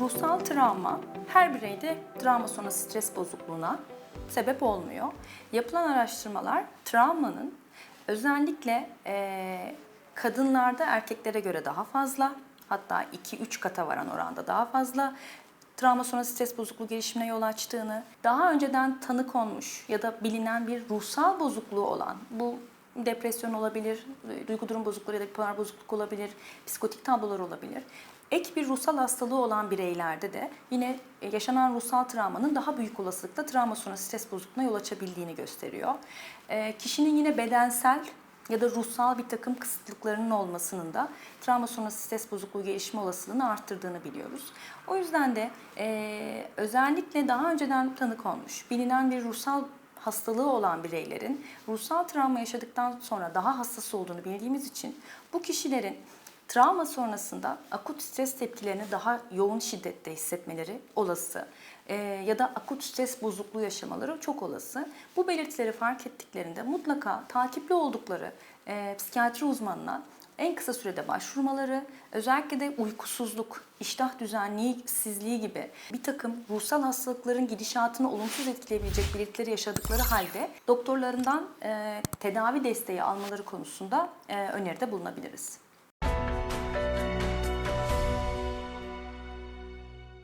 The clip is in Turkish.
ruhsal travma her bireyde travma sonrası stres bozukluğuna sebep olmuyor. Yapılan araştırmalar travmanın özellikle eee, kadınlarda erkeklere göre daha fazla hatta 2-3 kata varan oranda daha fazla travma sonrası stres bozukluğu gelişimine yol açtığını, daha önceden tanı konmuş ya da bilinen bir ruhsal bozukluğu olan bu depresyon olabilir, duygu durum bozukluğu ya da bipolar bozukluk olabilir, psikotik tablolar olabilir. Ek bir ruhsal hastalığı olan bireylerde de yine yaşanan ruhsal travmanın daha büyük olasılıkla travma sonrası stres bozukluğuna yol açabildiğini gösteriyor. Ee, Kişinin yine bedensel ya da ruhsal bir takım kısıtlıklarının olmasının da travma sonrası stres bozukluğu gelişme olasılığını arttırdığını biliyoruz. O yüzden de eee, özellikle daha önceden tanı konmuş, bilinen bir ruhsal hastalığı olan bireylerin ruhsal travma yaşadıktan sonra daha hassas olduğunu bildiğimiz için bu kişilerin travma sonrasında akut stres tepkilerini daha yoğun şiddette hissetmeleri olası Ee, ya da akut stres bozukluğu yaşamaları çok olası. Bu belirtileri fark ettiklerinde mutlaka takipli oldukları e, psikiyatri uzmanına en kısa sürede başvurmaları, özellikle de uykusuzluk, iştah düzensizliği gibi bir takım ruhsal hastalıkların gidişatını olumsuz etkileyebilecek belirtileri yaşadıkları halde doktorlarından e, tedavi desteği almaları konusunda e, öneride bulunabiliriz.